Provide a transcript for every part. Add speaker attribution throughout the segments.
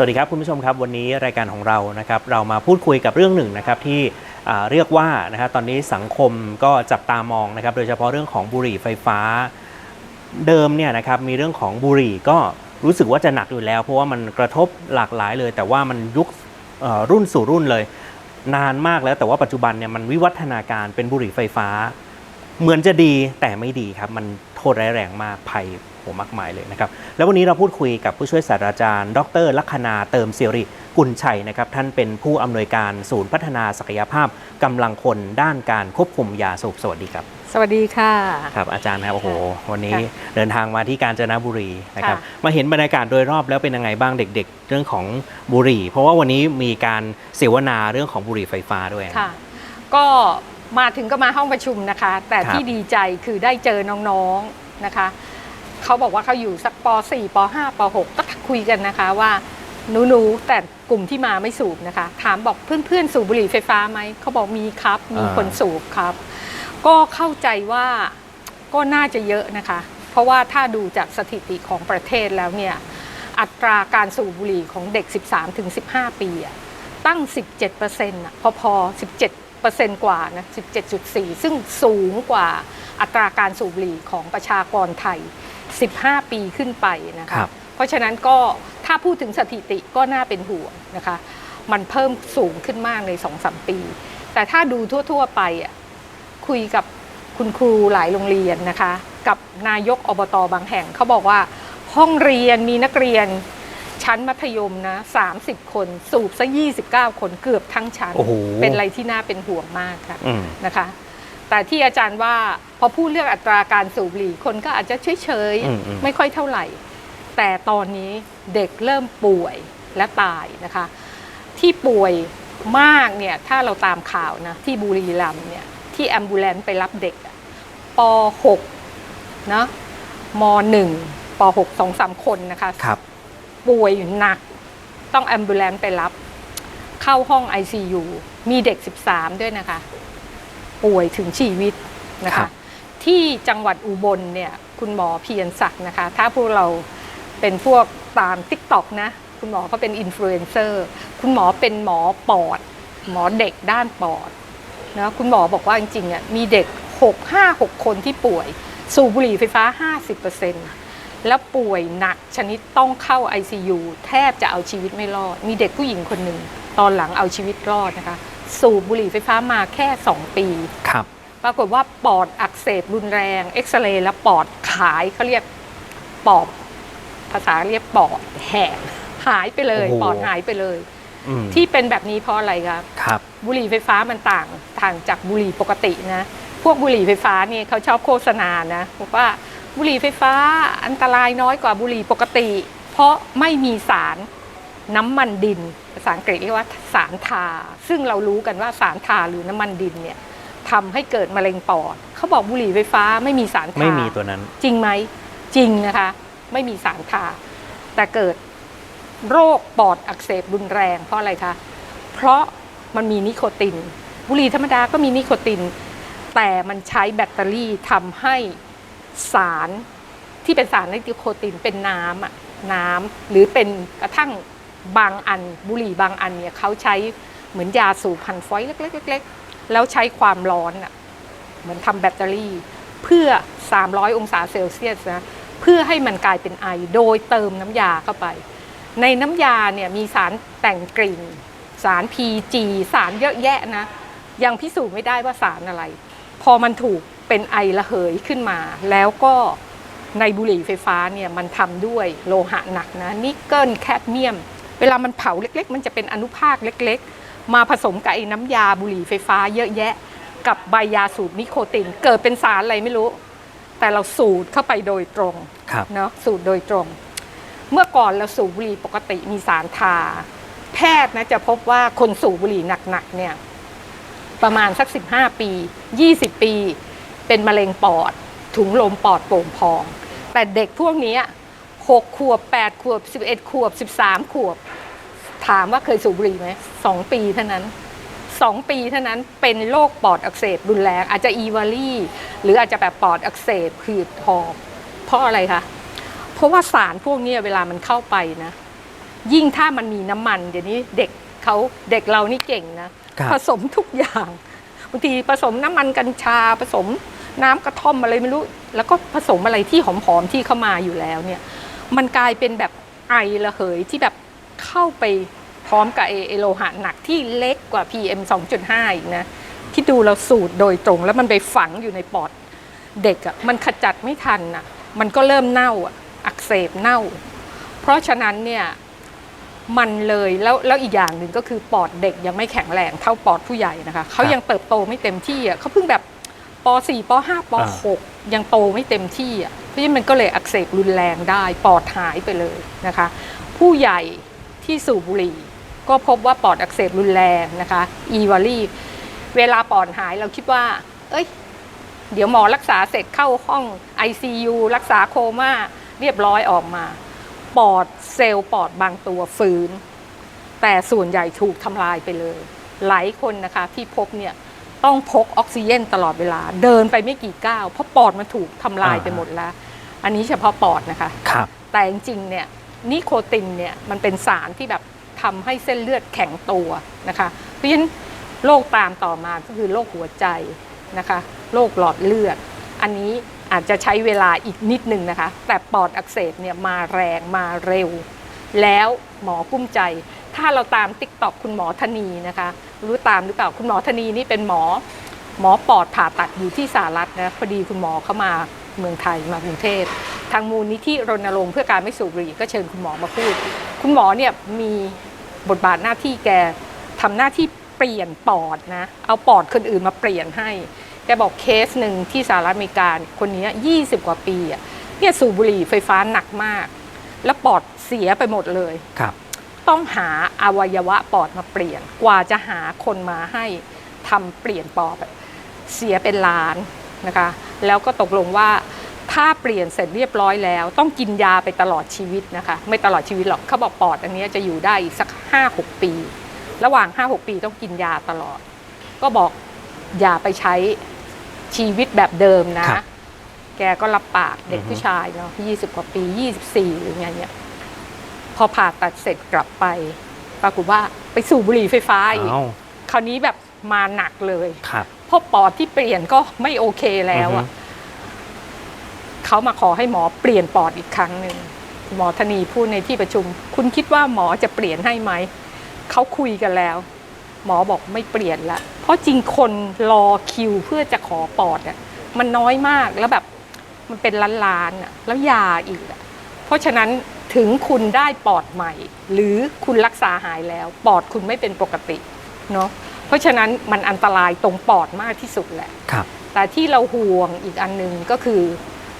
Speaker 1: สวัสดีครับคุณผู้ชมครับวันนี้รายการของเรานะครับเรามาพูดคุยกับเรื่องหนึ่งนะครับที่เรียกว่านะครับตอนนี้สังคมก็จับตามองนะครับโดยเฉพาะเรื่องของบุหรี่ไฟฟ้า เดิมเนี่ยนะครับมีเรื่องของบุหรี่ก็รู้สึกว่าจะหนักอยู่แล้ว เพราะว่ามันกระทบหลากหลายเลย แต่ว่ามันยุครุ่นสู่รุ่นเลย นานมากแล้วแต่ว่าปัจจุบันเนี่ยมันวิวัฒนาการเป็นบุหรี่ไฟฟ้า เหมือนจะดีแต่ไม่ดีครับมันโทษร้ายแรงมากภัย หมากมายเลยนะครับ แล้ววันนี้เราพูดคุยกับผู้ช่วยศาสตราจารย์ ดรลัคนาเติมเสียริกุลชัยนะครับ ท่านเป็นผู้อำนวยการศูนย์พัฒนาศักยภาพกำลังคนด้านการควบคุมยาสูบสวัสดีครับ
Speaker 2: สวัสดีค่ะ
Speaker 1: ครับอาจารย์ครับโอ้โห วันนี้
Speaker 2: ค่ะ
Speaker 1: เดินทางมาที่กาญจนบุรีนะครับ
Speaker 2: ค่ะ
Speaker 1: มาเห็นบรรยากาศโดยรอบแล้วเป็นยังไงบ้างเด็ก ๆ เรื่องของบุหรี่ เพราะว่าวันนี้มีการเสวนาเรื่องของบุหรี่ไฟฟ้าด้วย
Speaker 2: ค่ะ ก็มาถึงก็มาห้องประชุมนะคะ แต่
Speaker 1: ครับ
Speaker 2: ที่ดีใจคือได้เจอน้องๆนะคะ เขาบอกว่าเขาอยู่สักป .4 ป .5 ป .6 ก็คุยกันนะคะว่าหนูๆแต่กลุ่มที่มาไม่สูบนะคะ ถามบอกเพื่อนๆ สูบบุหรี่ไฟฟ้าไหมเขาบอกมีครับ มีคนสูบครับ ก็เข้าใจว่าก็น่าจะเยอะนะคะ เพราะว่าถ้าดูจากสถิติของประเทศแล้วเนี่ยอัตราการสูบบุหรี่ของเด็ก 13-15 ปีอะตั้ง 17%นะพอๆ 17%กว่านะ 17.4 ซึ่งสูงกว่าอัตราการสูบบุหรี่ของประชากรไทย 15 ปีขึ้นไปนะ
Speaker 1: ครั
Speaker 2: คะ
Speaker 1: บ
Speaker 2: เพราะฉะนั้นก็ถ้าพูดถึงสถิติก็น่าเป็นห่วงนะคะ มันเพิ่มสูงขึ้นมากใน 2-3 ปี แต่ถ้าดูทั่ว ๆ ไปอะคุยกับคุณครูหลายโรงเรียนนะคะ กับนายกอบตบางแห่งเขาบอกว่าห้องเรียนมีนักเรียนชั้นมัธยมนะ 30 คนสูบซะ29 คนเกือบทั้งชั้น
Speaker 1: โอ้โห
Speaker 2: เป็นอะไรที่น่าเป็นห่วงมากค่ะ
Speaker 1: อืม
Speaker 2: นะคะ แต่ที่อาจารย์ว่าพอพูดเรื่องอัตราการสูบบุหรี่คนก็อาจจะเฉย
Speaker 1: อืมอืม
Speaker 2: ๆ ไม่ค่อยเท่าไหร่ แต่ตอนนี้เด็กเริ่มป่วยและตายนะคะ ที่ป่วยมากเนี่ยถ้าเราตามข่าวนะ ที่บุรีรัมย์เนี่ย ที่แอมบูเลนไปรับเด็กอะป .6 นะม .1 ป .6 สองสามคนนะคะ
Speaker 1: ครับ
Speaker 2: ป่วยหนัก ต้องแอมบูเลนไปรับ เข้าห้อง ICU มีเด็ก 13 ด้วยนะคะ ป่วยถึงชีวิตนะ
Speaker 1: ครั
Speaker 2: คะ
Speaker 1: บ
Speaker 2: ที่จังหวัดอุบลเนี่ยคุณหมอเพียรศักดิ์นะคะ ถ้าพวกเราเป็นพวกตาม t ิ k t o k นะ คุณหมอเขาเป็นอินฟลูเอนเซอร์คุณหมอเป็นหมอปอด หมอเด็กด้านปอดนะคุณหมอบอกว่าจริงๆอะมีเด็ก 6 5 6 คนที่ป่วย สูบบุหรี่ไฟฟ้า 50%แล้วป่วยหนักชนิดต้องเข้า ICU แทบจะเอาชีวิตไม่รอด มีเด็กผู้หญิงคนหนึ่งตอนหลังเอาชีวิตรอดนะคะ สูบบุหรี่ไฟฟ้ามาแค่ 2 ปี
Speaker 1: ครับ
Speaker 2: ปรากฏว่าปอดอักเสบรุนแรง เอ็กซเรย์แล้วปอดขายเขาเรียกปอดภาษาเรียกปอดแหกหายไปเลย
Speaker 1: โอ้โห
Speaker 2: ปอดหายไปเลย
Speaker 1: อืม
Speaker 2: ที่เป็นแบบนี้เพราะอะไรครับ
Speaker 1: ครับ
Speaker 2: บุหรี่ไฟฟ้ามันต่างต่างจากบุหรี่ปกตินะ พวกบุหรี่ไฟฟ้าเนี่ยเขาชอบโฆษณานะบอกว่าบุหรี่ไฟฟ้าอันตรายน้อยกว่าบุหรี่ปกติ เพราะไม่มีสาร น้ำมันดิน ภาษาอังกฤษเรียกว่าสารทา ซึ่งเรารู้กันว่าสารทาหรือน้ำมันดินเนี่ยทำให้เกิดมะเร็งปอด เขาบอกบุหรี่ไฟฟ้าไม่มีสารทา
Speaker 1: ไม่มีตัวนั้น
Speaker 2: จริงไหม จริงนะคะ ไม่มีสารทา แต่เกิดโรคปอดอักเสบรุนแรง เพราะอะไรคะ เพราะมันมีนิโคติน บุหรี่ธรรมดาก็มีนิโคติน แต่มันใช้แบตเตอรี่ทำให้สารที่เป็นสารนิโคตินเป็นน้ำอะน้ำหรือเป็นกระทั่ง บางอันบุหรี่บางอันเนี่ยเขาใช้เหมือนยาสูบพันฟอยล์เล็กๆๆแล้วใช้ความร้อนอะเหมือนทำแบตเตอรี่ เพื่อ 300 องศาเซลเซียสนะเพื่อให้มันกลายเป็นไอโดยเติมน้ำยาเข้าไป ในน้ำยาเนี่ยมีสารแต่งกลิ่น สาร PG สารเยอะแยะนะ ยังพิสูจน์ไม่ได้ว่าสารอะไร พอมันถูกเป็นไอระเหยขึ้นมา แล้วก็ในบุหรี่ไฟฟ้าเนี่ยมันทำด้วยโลหะหนักนะนิกเกิลแคดเมียม เวลามันเผาเล็กๆ มันจะเป็นอนุภาคเล็กๆ มาผสมกับไอ้น้ำยาบุหรี่ไฟฟ้าเยอะแยะ กับใบยาสูบนิโคติน เกิดเป็นสารอะไรไม่รู้ แต่เราสูดเข้าไปโดยตรง
Speaker 1: ครับ
Speaker 2: เนาะสูดโดยตรง เมื่อก่อนเราสูบบุหรี่ปกติมีสารทา แพทย์นะจะพบว่าคนสูบบุหรี่หนักๆเนี่ย ประมาณสัก 15 ปี 20 ปี เป็นมะเร็งปอด ถุงลมปอดโป่งพอง แต่เด็กพวกเนี้ย 6 ขวบ 8 ขวบ 11 ขวบ 13 ขวบ ถามว่าเคยสูบบุหรี่ไหมสองปีเท่านั้นสองปีเท่านั้นเป็นโรคปอดอักเสบรุนแรง อาจจะอีวาลีหรืออาจจะแบบปอดอักเสบหืดหอบเพราะอะไรคะเพราะว่าสารพวกเนี้ยเวลามันเข้าไปนะ ยิ่งถ้ามันมีน้ำมัน เดี๋ยวนี้เด็กเขาเด็กเรานี่เก่งนะ
Speaker 1: ครับ
Speaker 2: ผสมทุกอย่างบางทีผสมน้ำมันกัญชาผสมน้ำกระท่อมอะไรไม่รู้ แล้วก็ผสมอะไรที่หอมๆที่เข้ามาอยู่แล้วเนี่ย มันกลายเป็นแบบไอระเหยที่แบบเข้าไปพร้อมกับไอ้ไอโลหะหนักที่เล็กกว่า PM 2.5 อีกนะที่ดูเราสูดโดยตรง แล้วมันไปฝังอยู่ในปอดเด็กอะ่ะมันขจัดไม่ทันอะมันก็เริ่มเน่าอะอักเสบเน่า เพราะฉะนั้นเนี่ยมันเลยแล้วแล้วอีกอย่างหนึ่งก็คือปอดเด็กยังไม่แข็งแรงเท่าปอดผู้ใหญ่นะคะเขายังเติบโตไม่เต็มที่อะเขาเพิ่งแบบ ป .4 ป .5 ป .6 ยังโตไม่เต็มที่อะเพราะฉะนั้นมันก็เลยอักเสบรุนแรงได้ปอดหายไปเลยนะคะ ผู้ใหญ่ที่สูบบุหรี่ก็พบว่าปอดอักเสบรุนแรงนะคะอีวารีเวลาปอดหายเราคิดว่า เอ้ย เดี๋ยวหมอรักษาเสร็จเข้าห้อง ICU รักษาโคม่าเรียบร้อยออกมา ปอดเซลล์ปอดบางตัวฟื้น แต่ส่วนใหญ่ถูกทำลายไปเลย หลายคนนะคะที่พบเนี่ย ต้องพกออกซิเจนตลอดเวลา เดินไปไม่กี่ก้าว เพราะปอดมันถูกทำลายไปหมดแล้ว อันนี้เฉพาะปอดนะคะ
Speaker 1: ครับ
Speaker 2: แต่จริงๆเนี่ยนิโคตินเนี่ยมันเป็นสารที่แบบทำให้เส้นเลือดแข็งตัวนะคะ เพราะฉะนั้นโรคตามต่อมาก็คือโรคหัวใจนะคะโรคหลอดเลือด อันนี้อาจจะใช้เวลาอีกนิดนึงนะคะ แต่ปอดอักเสบเนี่ยมาแรงมาเร็ว แล้วหมอกุ้มใจ ถ้าเราตามติ๊กต็อกคุณหมอธนีนะคะรู้ตามหรือเปล่าคุณหมอธนีนี่เป็นหมอ หมอปอดผ่าตัดอยู่ที่สหรัฐนะพอดีคุณหมอเข้ามาเมืองไทยมากรุงเทพทางมูลนิธิรณรงค์เพื่อการไม่สูบบุหรี่ก็เชิญคุณหมอมาพูด คุณหมอเนี่ยมีบทบาทหน้าที่แกทำหน้าที่เปลี่ยนปอดนะเอาปอดคนอื่นมาเปลี่ยนให้แกบอกเคสหนึ่งที่สหรัฐอเมริกาเนี่ยคนนี้ 20 กว่าปีอะเนี่ยสูบบุหรี่ไฟฟ้าหนักมาก แล้วปอดเสียไปหมดเลย
Speaker 1: ครับ
Speaker 2: ต้องหาอวัยวะปอดมาเปลี่ยน กว่าจะหาคนมาให้ทำเปลี่ยนปอดเสียเป็นล้านนะคะ แล้วก็ตกลงว่าถ้าเปลี่ยนเสร็จเรียบร้อยแล้ว ต้องกินยาไปตลอดชีวิตนะคะ ไม่ตลอดชีวิตหรอกเขาบอกปอดอันเนี้ยจะอยู่ได้อีกสัก 5-6 ปี ระหว่าง 5-6 ปีต้องกินยาตลอด ก็บอกอย่าไปใช้ชีวิตแบบเดิมนะ
Speaker 1: ครับ
Speaker 2: แกก็รับปากเด็ก
Speaker 1: อือฮึ
Speaker 2: ผู้ชายเนาะ20 กว่าปี 24 หรือไงเนี่ย พอผ่าตัดเสร็จกลับไป ปรากฏว่าไปสูบบุหรี่ไฟฟ้าอีก
Speaker 1: เอ้า
Speaker 2: คราวนี้แบบมาหนักเลย
Speaker 1: ครับ
Speaker 2: เพราะปอดที่เปลี่ยนก็ไม่โอเคแล้วอะ
Speaker 1: อือฮึ
Speaker 2: เขามาขอให้หมอเปลี่ยนปอดอีกครั้งหนึ่งหมอธนีพูดในที่ประชุม คุณคิดว่าหมอจะเปลี่ยนให้ไหมเขาคุยกันแล้ว หมอบอกไม่เปลี่ยนละเพราะจริงคนรอคิวเพื่อจะขอปอดอะมันน้อยมากแล้วแบบมันเป็นล้านๆอะแล้วยาอีกอะ เพราะฉะนั้นถึงคุณได้ปอดใหม่ หรือคุณรักษาหายแล้ว ปอดคุณไม่เป็นปกติเนาะเพราะฉะนั้นมันอันตรายตรงปอดมากที่สุดแหละ
Speaker 1: ครับ
Speaker 2: แต่ที่เราห่วงอีกอันหนึงก็คือ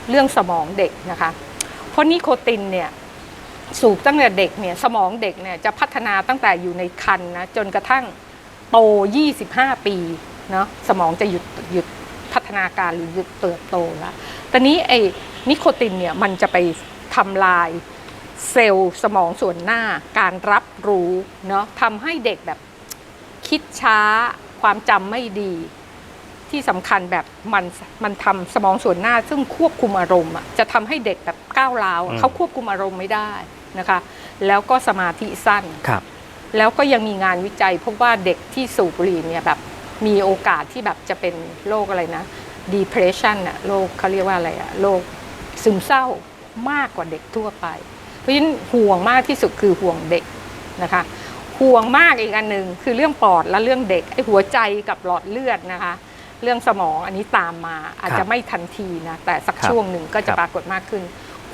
Speaker 2: เรื่องสมองเด็กนะคะ เพราะนิโคตินเนี่ยสูบตั้งแต่เด็กเนี่ยสมองเด็กเนี่ยจะพัฒนาตั้งแต่อยู่ในครรภ์นะจนกระทั่งโต 25 ปีเนาะสมองจะหยุดหยุดพัฒนาการหรือหยุดเติบโตแล้วตอนนี้ไอ้นิโคตินเนี่ยมันจะไป ทำลายเซลล์สมองส่วนหน้าการรับรู้เนาะทำให้เด็กแบบคิดช้าความจำไม่ดี ที่สำคัญแบบมันมันทำสมองส่วนหน้า ซึ่งควบคุมอารมณ์อะจะทำให้เด็กแบบก้าวร้าว
Speaker 1: อืม
Speaker 2: เขาควบคุมอารมณ์ไม่ได้นะคะ แล้วก็สมาธิสั้น
Speaker 1: ครับ
Speaker 2: แล้วก็ยังมีงานวิจัยพบว่าเด็กที่สูบบุหรี่เนี่ยแบบมีโอกาสที่แบบจะเป็นโรคอะไรนะ depression อะโรคเขาเรียกว่าอะไรอะโรคซึมเศร้า มากกว่าเด็กทั่วไป เพราะฉะนั้นห่วงมากที่สุดคือห่วงเด็กนะคะ ห่วงมากอีกอันหนึ่งคือเรื่องปอดและเรื่องเด็กไอ้หัวใจกับหลอดเลือดนะคะ เรื่องสมองอันนี้ตามมาอาจ
Speaker 1: ครั
Speaker 2: จะ
Speaker 1: บ
Speaker 2: ไม่ทันทีนะแต่สัก
Speaker 1: ครับ
Speaker 2: ช่วงหนึ่งก็จะ
Speaker 1: ครับ
Speaker 2: ปรากฏมากขึ้น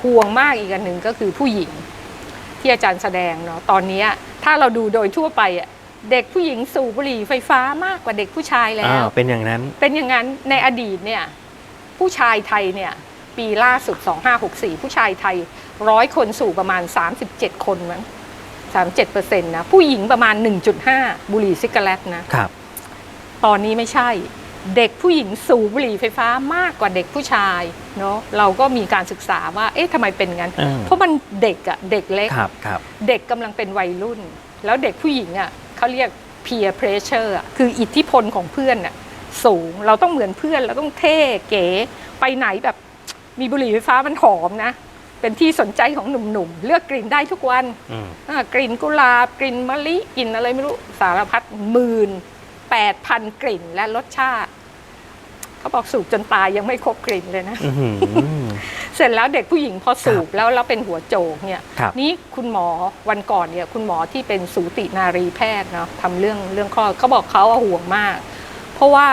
Speaker 2: ห่วงมากอีกอันหนึ่งก็คือผู้หญิงที่อาจารย์แสดงเนาะตอนเนี้ยถ้าเราดูโดยทั่วไปอะเด็กผู้หญิงสูบบุหรี่ไฟฟ้ามากกว่าเด็กผู้ชายแล้
Speaker 1: อ้าววเป็นอย่างนั้น
Speaker 2: เป็นอย่างนั้นในอดีตเนี่ยผู้ชายไทยเนี่ย ปีล่าสุด 2564 ผู้ชายไทยร้อยคนสูบประมาณ 37 คนมั้ง37เปอร์เซ็นต์นะ ผู้หญิงประมาณ 1.5 บุหรี่ซิกาเรตนะ
Speaker 1: ครับ
Speaker 2: ตอนนี้ไม่ใช่ เด็กผู้หญิงสูบบุหรี่ไฟฟ้ามากกว่าเด็กผู้ชายเนาะเราก็มีการศึกษาว่า เอ๊ะทำไมเป็นงั้น
Speaker 1: อืม
Speaker 2: เพราะมันเด็กอะเด็กเล็ก
Speaker 1: ครับครับ
Speaker 2: เด็กกำลังเป็นวัยรุ่น แล้วเด็กผู้หญิงอะเขาเรียก peer pressure อะคืออิทธิพลของเพื่อนอะสูงเราต้องเหมือนเพื่อนเราต้องเท่เก๋ไปไหนแบบ มีบุหรี่ไฟฟ้ามันหอมนะ เป็นที่สนใจของหนุ่มๆ เลือกกลิ่นได้ทุกวัน
Speaker 1: อืม
Speaker 2: อ่ากลิ่นกุหลาบ กลิ่นมะลิ กลิ่นอะไรไม่รู้สารพัดหมื่นแปดพันกลิ่นและรสชาติ เขาบอกสูบจนตายยังไม่ครบกลิ่นเลยนะ
Speaker 1: อื้อหือ
Speaker 2: เสร็จแล้วเด็กผู้หญิงพอสูบแล้วแล้วเป็นหัวโจกเนี่ย
Speaker 1: ครับ
Speaker 2: นี่คุณหมอวันก่อนเนี่ยคุณหมอที่เป็นสูตินารีแพทย์เนาะทำเรื่องเรื่องคลอดเขาบอกเขาอะห่วงมาก เพราะว่า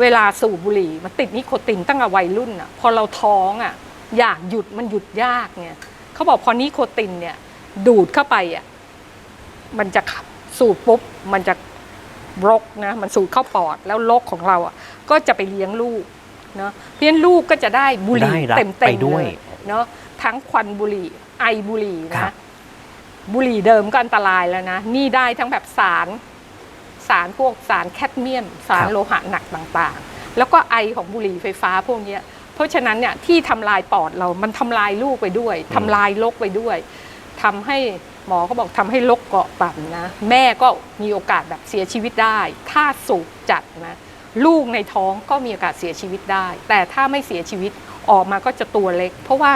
Speaker 2: เวลาสูบบุหรี่มันติดนิโคตินตั้งแต่วัยรุ่นอะพอเราท้องอะอยากหยุดมันหยุดยากเนี่ยเขาบอกพอนิโคตินเนี่ยดูดเข้าไปอะมันจะขับสูบปุ๊บมันจะรกนะมันสูดเข้าปอดแล้วรกของเราอะก็จะไปเลี้ยงลูกเนาะเพราะฉะนั้นลูกก็จะได้บุหรี่
Speaker 1: ได้รับ
Speaker 2: เต็ม
Speaker 1: ไป
Speaker 2: ๆ
Speaker 1: ด้วย
Speaker 2: เลยเนาะทั้งควันบุหรี่ไอบุหรี่
Speaker 1: ครั
Speaker 2: นะ
Speaker 1: บ
Speaker 2: บุหรี่เดิมก็อันตรายแล้วนะ นี่ได้ทั้งแบบสาร สารพวกสารแคดเมียม สารโลหะหนักต่างๆ แล้วก็ไอของบุหรี่ไฟฟ้าพวกเนี้ยเพราะฉะนั้นเนี่ยที่ทำลายปอดเรามันทำลายลูกไปด้วยทำลายลกไปด้วยทำให้หมอเขาบอกทำให้ลกเกาะต่ำนะ แม่ก็มีโอกาสแบบเสียชีวิตได้ ถ้าสูบจัดนะลูกในท้องก็มีโอกาสเสียชีวิตได้ แต่ถ้าไม่เสียชีวิตออกมาก็จะตัวเล็ก เพราะว่า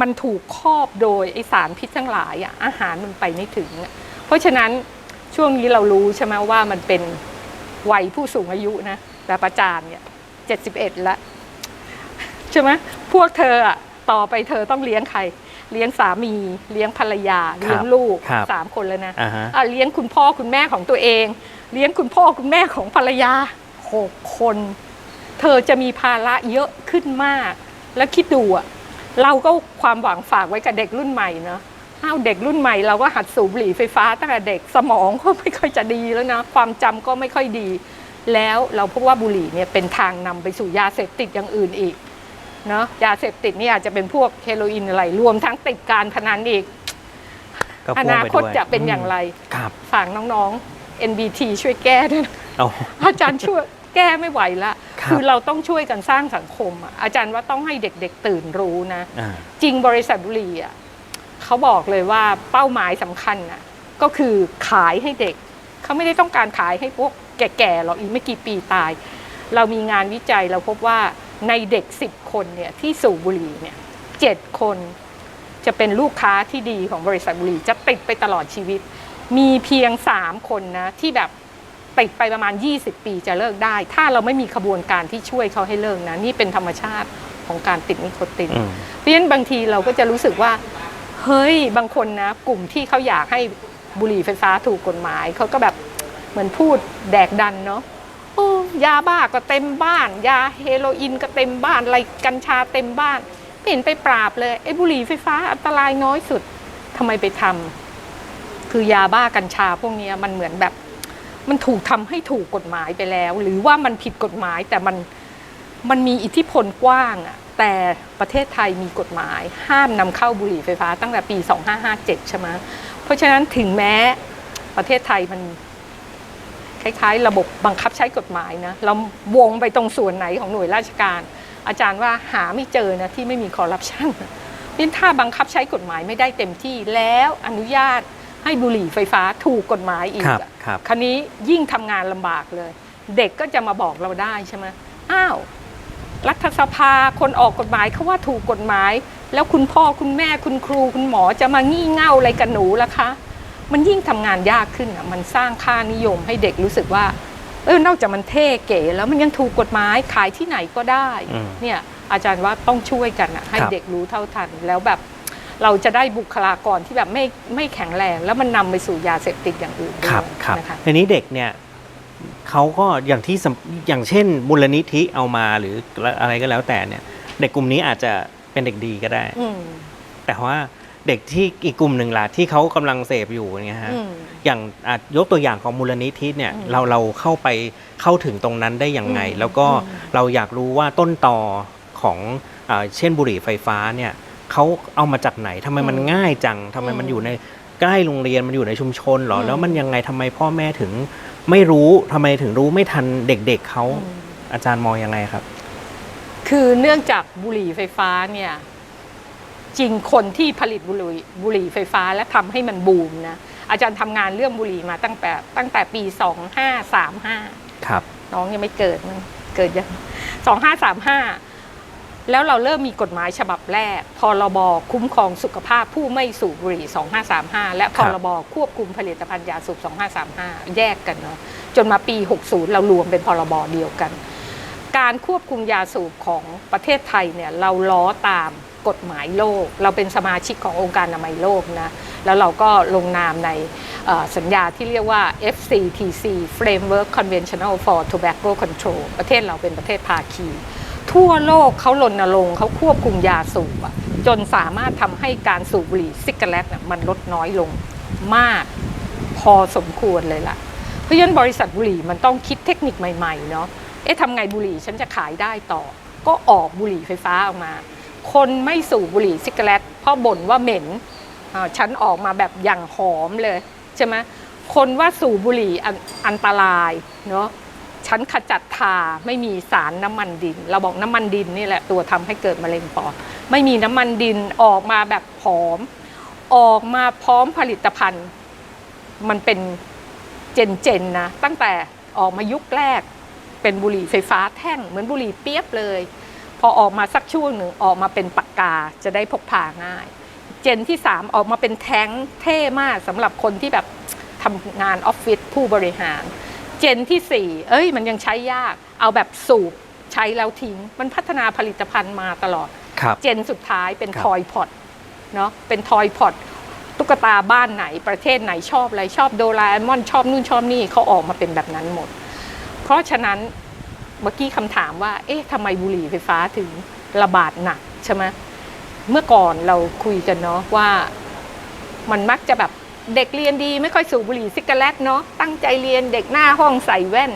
Speaker 2: มันถูกครอบโดยไอสารพิษทั้งหลายอะอาหารมันไปไม่ถึงอะเพราะฉะนั้น ช่วงนี้เรารู้ใช่ไหมว่ามันเป็นวัยผู้สูงอายุนะแต่ประจานเนี่ยเจ็ดสิบเอ็ดแล้วใช่ไหมพวกเธออะต่อไปเธอต้องเลี้ยงใคร เลี้ยงสามี เลี้ยงภรรยา เลี้ยงลูก
Speaker 1: ครับ
Speaker 2: สามคนแล้วนะ
Speaker 1: อ่าฮะ
Speaker 2: อะเลี้ยงคุณพ่อคุณแม่ของตัวเอง เลี้ยงคุณพ่อคุณแม่ของภรรยาหกคน เธอจะมีภาระเยอะขึ้นมาก แล้วคิดดูอะเราก็ความหวังฝากไว้กับเด็กรุ่นใหม่เนาะ อ้าวเด็กรุ่นใหม่เราก็หัดสูบบุหรี่ไฟฟ้าตั้งแต่เด็กสมองก็ไม่ค่อยจะดีแล้วนะ ความจำก็ไม่ค่อยดี แล้วเราพบว่าบุหรี่เนี่ยเป็นทางนำไปสู่ยาเสพติดอย่างอื่นอีกเนาะยาเสพติดนี่อาจจะเป็นพวกเฮโรอีนอะไรรวมทั้งติดการพนันอีก
Speaker 1: ก็
Speaker 2: อ
Speaker 1: พ่วง
Speaker 2: นา
Speaker 1: ไป
Speaker 2: คต
Speaker 1: ด้วย
Speaker 2: จะเป็นอย่างไร
Speaker 1: ครับ
Speaker 2: ฝากน้องๆ NBT ช่วยแก้ด้วยนะ
Speaker 1: เอา
Speaker 2: อาจารย์ช่วยแก้ไม่ไหวละ
Speaker 1: ครับ
Speaker 2: คือเราต้องช่วยกันสร้างสังคมอะอาจารย์ว่าต้องให้เด็กๆตื่นรู้นะ
Speaker 1: อ่า
Speaker 2: จริงบริษัทบุหรี่อะ เขาบอกเลยว่าเป้าหมายสำคัญน่ะก็คือขายให้เด็ก เขาไม่ได้ต้องการขายให้พวกแก่ๆหรอกอีกไม่กี่ปีตาย เรามีงานวิจัยเราพบว่าในเด็ก 10 คนเนี่ยที่สูบบุหรี่เนี่ยเจ็ดคนจะเป็นลูกค้าที่ดีของบริษัทบุหรี่จะติดไปตลอดชีวิต มีเพียง 3 คนนะที่แบบติดไปประมาณ 20 ปีจะเลิกได้ ถ้าเราไม่มีขบวนการที่ช่วยเขาให้เลิกนะ นี่เป็นธรรมชาติของการติดนิโคติน
Speaker 1: อืม
Speaker 2: เพราะฉะนั้นบางทีเราก็จะรู้สึกว่า เฮ้ยบางคนนะ กลุ่มที่เขาอยากให้บุหรี่ไฟฟ้าถูกกฎหมายเขาก็แบบเหมือนพูดแดกดันเนาะโอ้ยาบ้าก็เต็มบ้าน ยาเฮโรอีนก็เต็มบ้านอะไรกัญชาเต็มบ้านไม่เห็นไปปราบเลยไอ้บุหรี่ไฟฟ้าอันตรายน้อยสุดทำไมไปทำคือยาบ้ากัญชาพวกนี้มันเหมือนแบบ มันถูกทำให้ถูกกฎหมายไปแล้ว หรือว่ามันผิดกฎหมายแต่มันมันมีอิทธิพลกว้างอะ แต่ประเทศไทยมีกฎหมาย ห้ามนำเข้าบุหรี่ไฟฟ้าตั้งแต่ปี 2557 ใช่ไหมเพราะฉะนั้นถึงแม้ประเทศไทยมันคล้ายๆ ระบบบังคับใช้กฎหมายนะเราวงไปตรงส่วนไหนของหน่วยราชการ อาจารย์ว่าหาไม่เจอนะที่ไม่มีคอร์รัปชันนี่ถ้าบังคับใช้กฎหมายไม่ได้เต็มที่แล้วอนุญาตให้บุหรี่ไฟฟ้าถูกกฎหมายอีก
Speaker 1: ครับ
Speaker 2: อะ
Speaker 1: ครับ
Speaker 2: คราวนี้ยิ่งทำงานลำบากเลย เด็กก็จะมาบอกเราได้ใช่ไหมอ้าว รัฐสภาคนออกกฎหมายเขาว่าถูกกฎหมาย แล้วคุณพ่อคุณแม่คุณครูคุณหมอจะมางี่เง่าอะไรกับหนูล่ะคะ มันยิ่งทำงานยากขึ้นอะมันสร้างค่านิยมให้เด็กรู้สึกว่าเออนอกจากมันเท่เก๋แล้วมันยังถูกกฎหมายขายที่ไหนก็ได้
Speaker 1: อืม
Speaker 2: เนี่ยอาจารย์ว่าต้องช่วยกันอะให้
Speaker 1: ครับ
Speaker 2: เด็กรู้เท่าทันแล้วแบบเราจะได้บุคลากรที่แบบไม่ไม่แข็งแรง แล้วมันนำไปสู่ยาเสพติดอย่างอื่นด้
Speaker 1: ครั
Speaker 2: ว
Speaker 1: บ
Speaker 2: ย
Speaker 1: ครับ
Speaker 2: นะคะ
Speaker 1: ทีนี้เด็กเนี่ย เขาก็อย่างที่สำอย่างเช่นมูลนิธิเอามาหรืออะไรก็แล้วแต่เนี่ยเด็กกลุ่มนี้อาจจะเป็นเด็กดีก็ได้
Speaker 2: อืม
Speaker 1: แต่ว่าเด็กที่อีกกลุ่มหนึ่งล่ะที่เขากำลังเสพอยู่อย่างเงี้ยฮะ
Speaker 2: อืม
Speaker 1: อย่างอะยกตัวอย่างของมูลนิธิเนี่ย
Speaker 2: อืม
Speaker 1: เราเราเข้าไปเข้าถึงตรงนั้นได้ยังไง
Speaker 2: อืม
Speaker 1: แล้วก็
Speaker 2: อืม
Speaker 1: เราอยากรู้ว่าต้นตอของอ่าเช่นบุหรี่ไฟฟ้าเนี่ยเขาเอามาจากไหนทำไมมันง่ายจังทำไมมันอยู่ในใกล้โรงเรียนมันอยู่ในชุมชนเหรอแล้วมันยังไงทำไมพ่อแม่ถึง ไม่รู้ทำไมถึงรู้ไม่ทันเด็กๆเขา
Speaker 2: อา
Speaker 1: จารย์มองยังไงครับ
Speaker 2: คือเนื่องจากบุหรี่ไฟฟ้าเนี่ย จริงคนที่ผลิตบุหรี่บุหรี่ไฟฟ้าและทำให้มันบูมนะอาจารย์ทำงานเรื่องบุหรี่มาตั้งแต่ตั้งแต่ปีสองห้าสามห้า
Speaker 1: ครับ
Speaker 2: น้องยังไม่เกิดมั้งเกิดยังสองห้าสามห้า แล้วเราเริ่มมีกฎหมายฉบับแรก พรบคุ้มครองสุขภาพผู้ไม่สูบบุหรี่ 2535 และพรบควบคุมผลิตภัณฑ์ยาสูบ 2535 แยกกันเนาะจนมาปี 60 เรารวมเป็นพรบเดียวกัน การควบคุมยาสูบของประเทศไทยเนี่ยเราล้อตามกฎหมายโลก เราเป็นสมาชิกขององค์การอนามัยโลกนะ แล้วเราก็ลงนามในเอ่อสัญญาที่เรียกว่า FCTC Framework Conventional for Tobacco Control ประเทศเราเป็นประเทศภาคี ทั่วโลกเขารณรงค์เขาควบคุมยาสูบจนสามารถทำให้การสูบบุหรี่ซิกเกอร์แลตมันลดน้อยลงมากพอสมควรเลยล่ะ เพราะฉะนั้นบริษัทบุหรี่มันต้องคิดเทคนิคใหม่ๆเนาะเอ๊ะทำไงบุหรี่ฉันจะขายได้ต่อ ก็ออกบุหรี่ไฟฟ้าออกมา คนไม่สูบบุหรี่ซิกเกอร์แลตเพราะบ่นว่าเหม็นอ่าฉันออกมาแบบอย่างหอมเลยใช่ไหมคนว่าสูบบุหรี่อันตรายเนาะ ฉันขจัดทาไม่มีสารน้ำมันดิน เราบอกน้ำมันดินนี่แหละตัวทำให้เกิดมะเร็งปอดไม่มีน้ำมันดินออกมาแบบหอม ออกมาพร้อมผลิตภัณฑ์ มันเป็นเจนเจนนะ ตั้งแต่ออกมายุคแรก เป็นบุหรี่ไฟฟ้าแท่งเหมือนบุหรี่เปียบเลย พอออกมาสักช่วงหนึ่งออกมาเป็นปากกาจะได้พกพาง่าย เจนที่ 3 ออกมาเป็นแท้งเท่มากสำหรับคนที่แบบทำงานออฟฟิศผู้บริหาร เจนที่ 4 เอ้ยมันยังใช้ยาก เอาแบบสูบใช้แล้วทิ้ง มันพัฒนาผลิตภัณฑ์มาตลอด
Speaker 1: ครับ
Speaker 2: เจนสุดท้ายเป็น
Speaker 1: ครับ
Speaker 2: ทอยพอตเนาะเป็นทอยพอตตุ๊กตาบ้านไหนประเทศไหนชอบอะไรชอบโดราเอมอนชอบนู่นชอบนี่เขาออกมาเป็นแบบนั้นหมด เพราะฉะนั้นเมื่อกี้คำถามว่า เอ๊ะทำไมบุหรี่ไฟฟ้าถึงระบาดหนักใช่ไหมเมื่อก่อนเราคุยกันเนาะว่า มันมักจะแบบ เด็กเรียนดีไม่ค่อยสูบบุหรี่ซิกเกอร์แลตเนาะตั้งใจเรียนเด็กหน้าห้องใส่แว่น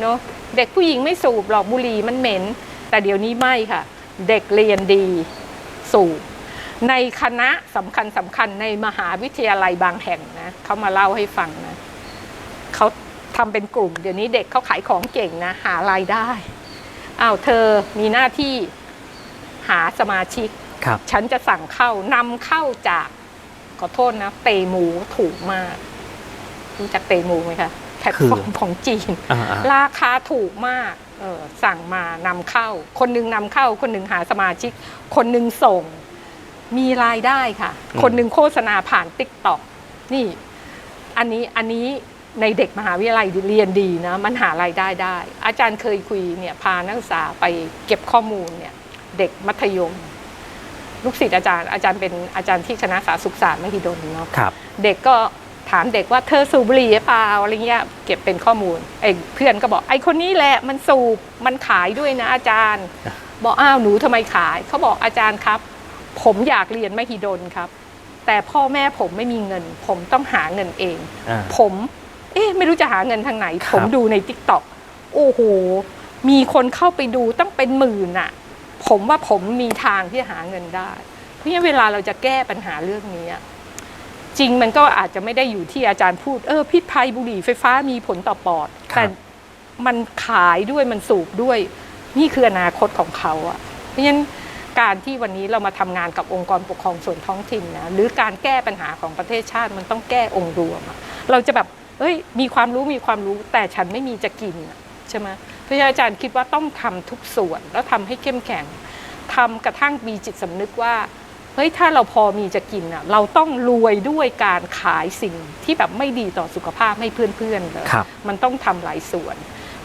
Speaker 2: เนาะเด็กผู้หญิงไม่สูบหรอกบุหรี่มันเหม็น แต่เดี๋ยวนี้ไม่ค่ะ เด็กเรียนดีสูบในคณะสำคัญสำคัญในมหาวิทยาลัยบางแห่งนะเขามาเล่าให้ฟังนะเขาทำเป็นกลุ่ม เดี๋ยวนี้เด็กเขาขายของเก่งนะหารายได้อ้าวเธอมีหน้าที่หาสมาชิก
Speaker 1: ครับ
Speaker 2: ฉันจะสั่งเข้านำเข้าจาก ขอโทษนะ เตหมูถูกมากรู้จักเตหมูไหมคะแพลตฟอร์มของจีน
Speaker 1: อ่าๆ
Speaker 2: ราคาถูกมากเออสั่งมานำเข้า คนหนึงนำเข้า คนหนึ่งหาสมาชิก คนหนึ่งส่ง มีรายได้ค่ะ
Speaker 1: อืม
Speaker 2: คนหนึ่งโฆษณาผ่านติ๊กต็อกนี่ อันนี้อันนี้ในเด็กมหาวิทยาลัยเรียนดีนะ มันหารายได้ได้ อาจารย์เคยคุยเนี่ยพานักศึกษาไปเก็บข้อมูลเนี่ย เด็กมัธยม ลูกศิษย์อาจารย์อาจารย์เป็นอาจารย์ที่คณะสาธารณสุขศาสตร์มหิดลเนาะ
Speaker 1: ครับ
Speaker 2: เด็กก็ถามเด็กว่าเธอสูบบุหรี่หรือเปล่าอะไรเงี้ยเก็บเป็นข้อมูลไอ้เพื่อนก็บอกไอ้คนนี้แหละมันสูบมันขายด้วยนะอาจารย์ บอกอ้าวหนูทำไมขายเขาบอกอาจารย์ครับ ผมอยากเรียนมหิดลครับ แต่พ่อแม่ผมไม่มีเงิน ผมต้องหาเงินเอง
Speaker 1: อ่า
Speaker 2: ผม เอ๊ะไม่รู้จะหาเงินทางไหน
Speaker 1: ครับ
Speaker 2: ผมดูในทิกตอกโอ้โหมีคนเข้าไปดูตั้งเป็นหมื่นอะ ผมว่าผมมีทางที่จะหาเงินได้ เพราะฉะนั้นเวลาเราจะแก้ปัญหาเรื่องนี้อะจริงมันก็อาจจะไม่ได้อยู่ที่อาจารย์พูดเออพิษภัยบุหรี่ไฟฟ้ามีผลต่อปอด
Speaker 1: ครับ
Speaker 2: แต่มันขายด้วยมันสูบด้วย นี่คืออนาคตของเขาอะเพราะฉะนั้นการที่วันนี้เรามาทำงานกับองค์กรปกครองส่วนท้องถิ่นนะหรือการแก้ปัญหาของประเทศชาติมันต้องแก้องค์รวมอะเราจะแบบเฮ้ยมีความรู้มีความรู้แต่ฉันไม่มีจะกินอะใช่ไหม เพราะฉะนั้นอาจารย์คิดว่าต้องทำทุกส่วนแล้วทำให้เข้มแข็งทำกระทั่งมีจิตสำนึกว่าเฮ้ยถ้าเราพอมีจะกินอะเราต้องรวยด้วยการขายสิ่งที่แบบไม่ดีต่อสุขภาพให้เพื่อนๆเลย
Speaker 1: ครับ
Speaker 2: มันต้องทำหลายส่วน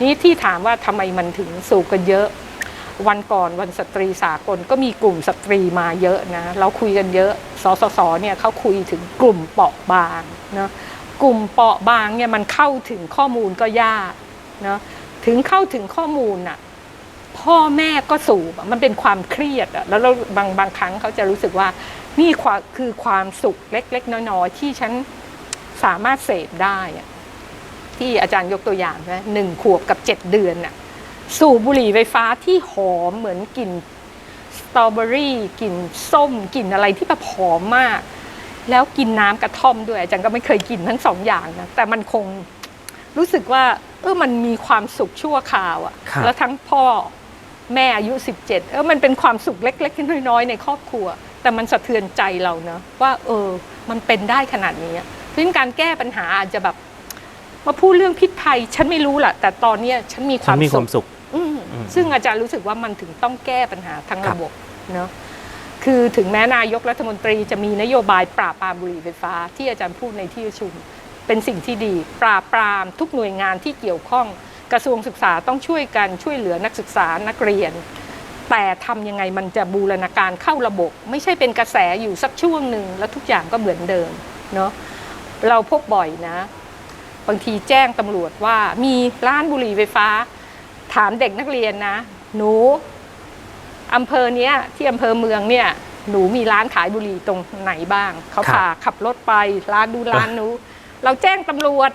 Speaker 2: นี่ที่ถามว่าทำไมมันถึงสูบกันเยอะวันก่อนวันสตรีสากลก็มีกลุ่มสตรีมาเยอะนะ เราคุยกันเยอะ สสสเนี่ยเขาคุยถึงกลุ่มเปราะบางนะกลุ่มเปราะบางเนี่ยมันเข้าถึงข้อมูลก็ยากนะ ถึงเข้าถึงข้อมูลน่ะพ่อแม่ก็สูบมันเป็นความเครียดอะแล้วเราบางบางครั้งเขาจะรู้สึกว่านี่ความคือความสุขเล็ก ๆ น้อยๆที่ฉันสามารถเสพได้อะที่อาจารย์ยกตัวอย่างนะหนึ่งขวบกับเจ็ดเดือนน่ะสูบบุหรี่ไฟฟ้าที่หอมเหมือนกลิ่นสตรอเบอรี่กลิ่นส้มกลิ่นอะไรที่แบบหอมมาก แล้วกินน้ำกระท่อมด้วยอาจารย์ก็ไม่เคยกินทั้งสองอย่างนะแต่มันคง รู้สึกว่าเออมันมีความสุขชั่วคราวอะ
Speaker 1: ครับ
Speaker 2: แล้วทั้งพ่อแม่อายุ 17 เออมันเป็นความสุขเล็กๆน้อยๆในครอบครัว แต่มันสะเทือนใจเราเนอะว่าเออมันเป็นได้ขนาดนี้อะเพราะฉะนั้นการแก้ปัญหาอาจจะแบบ มาพูดเรื่องพิษภัย ฉันไม่รู้แหละแต่ตอนเนี้ยฉันมีค
Speaker 1: ฉั
Speaker 2: วานม
Speaker 1: มีความ
Speaker 2: สุข
Speaker 1: สุข
Speaker 2: อืม
Speaker 1: อืม
Speaker 2: ซึ่งอาจารย์รู้สึกว่ามันถึงต้องแก้ปัญหาทั้ง
Speaker 1: ครั
Speaker 2: ระ
Speaker 1: บ
Speaker 2: บบเนาะคือถึงแม้นายกรัฐมนตรีจะมีนโยบายปราบปรามบุหรี่ไฟฟ้า ที่อาจารย์พูดในที่ประชุม เป็นสิ่งที่ดี ปราบปรามทุกหน่วยงานที่เกี่ยวข้อง กระทรวงศึกษาต้องช่วยกันช่วยเหลือนักศึกษานักเรียน แต่ทำยังไงมันจะบูรณาการเข้าระบบ ไม่ใช่เป็นกระแสอยู่สักช่วงหนึ่งแล้วทุกอย่างก็เหมือนเดิมเนาะเราพบบ่อยนะ บางทีแจ้งตำรวจว่ามีร้านบุหรี่ไฟฟ้า ถามเด็กนักเรียนนะ หนูอำเภอเนี้ยที่อำเภอเมืองเนี่ยหนูมีร้านขายบุหรี่ตรงไหนบ้าง เขาพาขับรถไปร้านดูร้านหนู เราแจ้งตำรวจ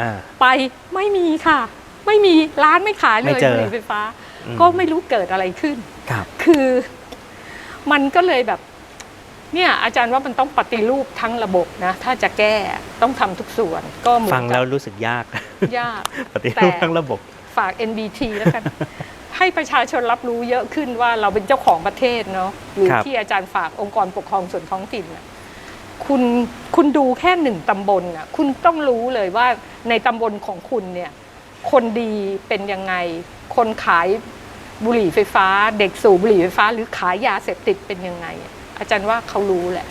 Speaker 1: อ่า
Speaker 2: ไปไม่มีค่ะ ไม่มีร้านไม่ขายเล
Speaker 1: ไม่
Speaker 2: ย
Speaker 1: เจอ
Speaker 2: บุหรี่ไฟฟ้า
Speaker 1: อืม
Speaker 2: ก็ไม่รู้เกิดอะไรขึ้น
Speaker 1: ครับ
Speaker 2: คือมันก็เลยแบบ เนี่ยอาจารย์ว่ามันต้องปฏิรูปทั้งระบบนะ ถ้าจะแก้ต้องทำทุกส่วนก็เหมือน
Speaker 1: ฟัง
Speaker 2: กั
Speaker 1: แล้ว
Speaker 2: บ
Speaker 1: รู้สึกยาก
Speaker 2: ยาก
Speaker 1: ปฏิ
Speaker 2: แต่
Speaker 1: รูปทั้งระบบ
Speaker 2: ฝาก NBT แล้วกัน ให้ประชาชนรับรู้เยอะขึ้นว่าเราเป็นเจ้าของประเทศเนาะหรือ
Speaker 1: ครับ
Speaker 2: ที่อาจารย์ฝากองค์กรปกครองส่วนท้องถิ่นน่ะ คุณคุณดูแค่หนึ่งตำบลน่ะคุณต้องรู้เลยว่าในตำบลของคุณเนี่ยคนดีเป็นยังไง คนขายบุหรี่ไฟฟ้า เด็กสูบบุหรี่ไฟฟ้า หรือขายยาเสพติดเป็นยังไง อาจารย์ว่าเขารู้แหละ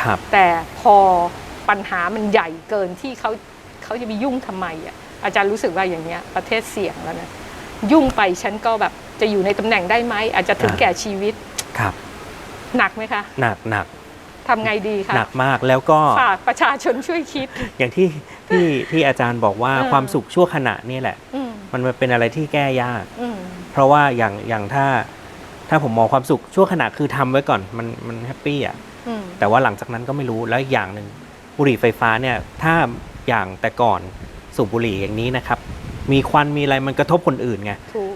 Speaker 1: ครับ
Speaker 2: แต่พอปัญหามันใหญ่เกินที่เขาเขาจะไปยุ่งทำไมอะอาจารย์รู้สึกว่าอย่างเนี้ยประเทศเสี่ยงแล้วนะยุ่งไปฉันก็แบบจะอยู่ในตำแหน่งได้ไหมอาจจะถึง
Speaker 1: อ่า
Speaker 2: แก่ชีวิต
Speaker 1: ครับ
Speaker 2: หนักไหมคะ
Speaker 1: หนักหนัก
Speaker 2: ทำไงดีคะ
Speaker 1: หนักมากแล้วก็
Speaker 2: ฝากประชาชนช่วยคิด
Speaker 1: อย่างที่ที่ที่อาจารย์บอกว่า
Speaker 2: เออ
Speaker 1: ความสุขชั่วขณะนี่แหละ
Speaker 2: อืม
Speaker 1: มันเป็นอะไรที่แก้ยาก
Speaker 2: อืม
Speaker 1: เพราะว่าอย่างอย่างถ้าถ้าผมมองความสุขชั่วขณะคือทำไว้ก่อนมันมันแฮปปี้อะ
Speaker 2: อืม
Speaker 1: แต่ว่าหลังจากนั้นก็ไม่รู้แล้วอีกอย่างหนึ่งบุหรี่ไฟฟ้าเนี่ยถ้าอย่างแต่ก่อนสูบบุหรี่อย่างนี้นะครับ มีควันมีอะไรมันกระทบคนอื่นไง
Speaker 2: ถูก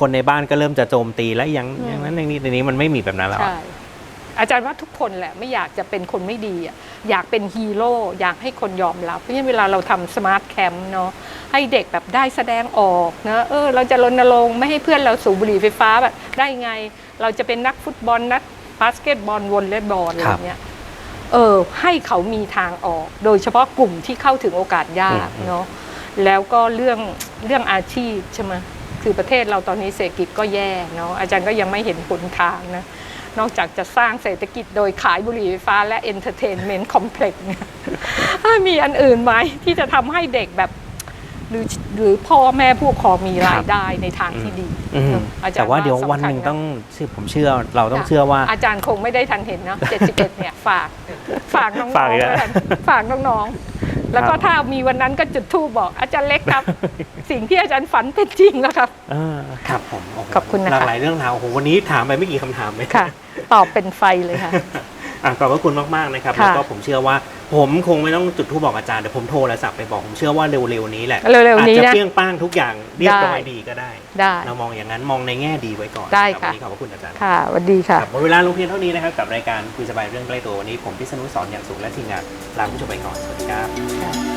Speaker 1: คนในบ้านก็เริ่มจะโจมตีแล้วอย่าง
Speaker 2: อืม
Speaker 1: อย่างนั้นอย่างนี้แต่นี้มันไม่มีแบบนั้นแล้ว
Speaker 2: ใช่
Speaker 1: อะ
Speaker 2: อาจารย์ว่าทุกคนแหละไม่อยากจะเป็นคนไม่ดีอะอยากเป็นฮีโร่อยากให้คนยอมรับเพราะฉะนั้นเวลาเราทำสมาร์ทแคมป์เนาะให้เด็กแบบได้แสดงออกนะเออเราจะรณรงค์ไม่ให้เพื่อนเราสูบบุหรี่ไฟฟ้าแบบได้ไง เราจะเป็นนักฟุตบอลนักบาสเกตบอลวอลเลย์บอลอะไรเงี้ยเออให้เขามีทางออก โดยเฉพาะกลุ่มที่เข้าถึงโอกาสยากเนาะแล้วก็เรื่องเรื่องอาชีพใช่ไหมคือประเทศเราตอนนี้เศรษฐกิจก็แย่เนาะอาจารย์ก็ยังไม่เห็นหนทางนะ นอกจากจะสร้างเศรษฐกิจโดยขายบุหรี่ไฟฟ้าและเอนเตอร์เทนเมนต์คอมเพล็กซ์เนี่ยมีอันอื่นไหมที่จะทำให้เด็กแบบหรือหรือพ่อแม่ผู้ปกครองมีรายได้ในทางที่ดี
Speaker 1: อืม
Speaker 2: อาจารย์
Speaker 1: แต่ว่าเดี๋ยว
Speaker 2: สำคัญ
Speaker 1: วันหนึ่ง
Speaker 2: นะ
Speaker 1: ต้องเชื่อผมเชื่อเราต้อง
Speaker 2: ค่ะ
Speaker 1: เชื่อว่า
Speaker 2: อาจารย์คงไม่ได้ทันเห็นเนาะ71 เนี่ยฝาก ฝากน้อง
Speaker 1: ฝาก
Speaker 2: ๆ
Speaker 1: อีก
Speaker 2: แล้
Speaker 1: แล้ว
Speaker 2: วกันฝากน้องๆ แล้วก็
Speaker 1: ครับ
Speaker 2: ถ้ามีวันนั้นก็จุดธูปบอกอาจารย์เล็กครับ สิ่งที่อาจารย์ฝันเป็นจริงแล้วครับ
Speaker 1: อ่าครับผมโโห
Speaker 2: ขอบคุณนะคะ
Speaker 1: หลากหลายเรื่องราวโอ้โหวันนี้ถามไปไม่กี่คำถามเลย
Speaker 2: ค่ะ ตอบเป็นไฟเลยค่ะ
Speaker 1: อะขอบพระคุณมากๆนะครับ
Speaker 2: ค่ะ
Speaker 1: แล้วก็ผมเชื่อว่า ผมคงไม่ต้องจุดทูปบอกอาจารย์เดี๋ยวผมโทรศัพท์ไปบอกผมเชื่อว่าเร็วๆนี้แหละ
Speaker 2: เร็วๆนี้
Speaker 1: อาจจะ
Speaker 2: นะ
Speaker 1: เปรี้ยงป้างทุกอย่างเรียบร้อย
Speaker 2: ได้
Speaker 1: ดีก็ได้
Speaker 2: ได้
Speaker 1: เรามองอย่างนั้นมองในแง่ดีไว้ก่อน
Speaker 2: ได้
Speaker 1: รับ
Speaker 2: ค่ะ
Speaker 1: วันนี้ขอบพระคุณอาจารย์
Speaker 2: ค่ะสวัสดีค่ะ
Speaker 1: ครับหมดเวลาลงเพียงเท่านี้นะครับ กับรายการคุยสบายเรื่องใกล้ตัววันนี้ผมพิษณุสอนอย่างสูงและทีมงานลาผู้ชมไปก่อน สวัสดีครับ
Speaker 2: ค่ะ